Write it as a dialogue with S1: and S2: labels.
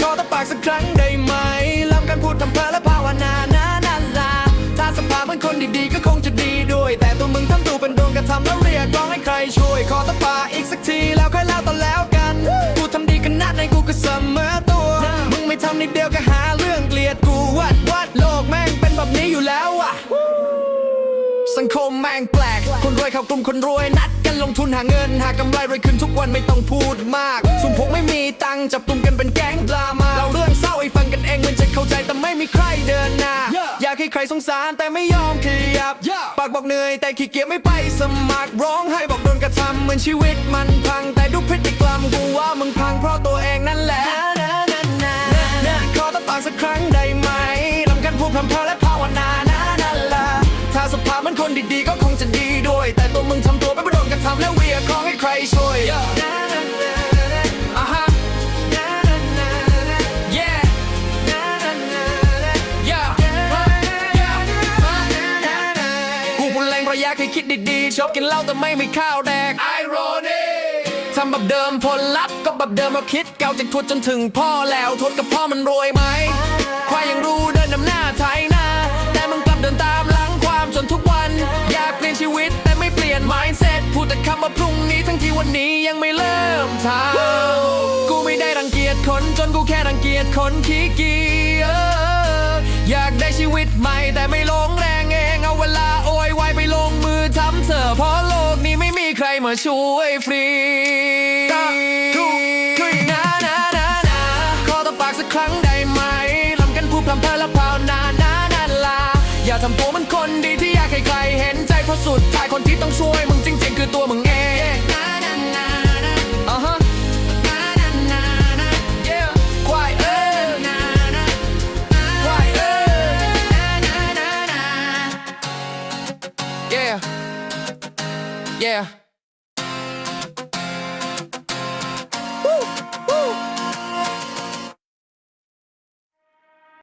S1: ขอตบปากสักครั้งได้ไหมลำกันพูดทำเพลและภาวนานานาลาถ้าสภาพเหมือนคนดีๆก็คงจะดีด้วย แต่ตัวมึงทำตัวเป็นโดนกระทำแล้วเรียกร้องให้ใครช่วย ขอตบปากอีกสักทีแล้วค่อยเล่าต่อแล้วกัน กูทำดีขนาดไหนกูก็เสมอตัว มึงไม่ทำนิดเดียวก็หาเรื่องเกลียด สังคมแม่งแปลก คนรวยเข้ากลุ่มคนรวยนัดกันลงทุนหาเงิน หากำไรรวยขึ้นทุกวันไม่ต้องพูดมาก สุ่มพวกไม่มีตังค์จับกลุ่มกันเป็นแก๊งดราม่าเราเรื่องเศร้าให้ฟังกันเองมันจะเข้าใจแต่ไม่มีใครเดินหน้าอยากให้ใครสงสารแต่ไม่ยอมขยับปากบอกเหนื่อยแต่ขี้เกียจไม่ไปสมัครร้องให้บอกโดนกระทำเหมือนชีวิตมันพังแต่ดูพฤติกรรมกูว่ามึงพังเพราะตัวเองนั่นแหละ ดีๆก็คงจะดีด้วย แต่ตัวมึงทำตัวเป็นประโดนกระทำแล้วเวียกร้องให้ใครช่วยอะฮะ Yeah Yeah Yeah กูพูดแรงเพราะอยากให้คิดดีๆ ชอบกินเหล้าแต่ไม่มีข้าวแดก Irony ทำแบบเดิมผลลัพธ์ก็แบบเดิมเราคิดเก่าจากทวดจนถึงพ่อแล้วทวดกับพ่อมันรวยไหม แต่คำว่าพรุ่งนี้ทั้งที่วันนี้ยังไม่เริ่มทำกูไม่ได้รังเกียจคนจนกูแค่รังเกียจคนขี้เกียจอยากได้ชีวิตใหม่แต่ไม่ลงแรงเองเอาเวลาโอยวายไปลงมือทำเถอเพราะโลกนี้ไม่มีใครมาช่วยฟรีนะนะนะนะขอตบปากสักครั้งได้ไหมลำกันพูดพรำเพลและภาวนานานาลาอย่าทำตัวเหมันคนดีที่อยากให้ใครเห็นใจเพราะสุดท้ายคนที่ต้องช่วยมึงจริง ๆ Yeah.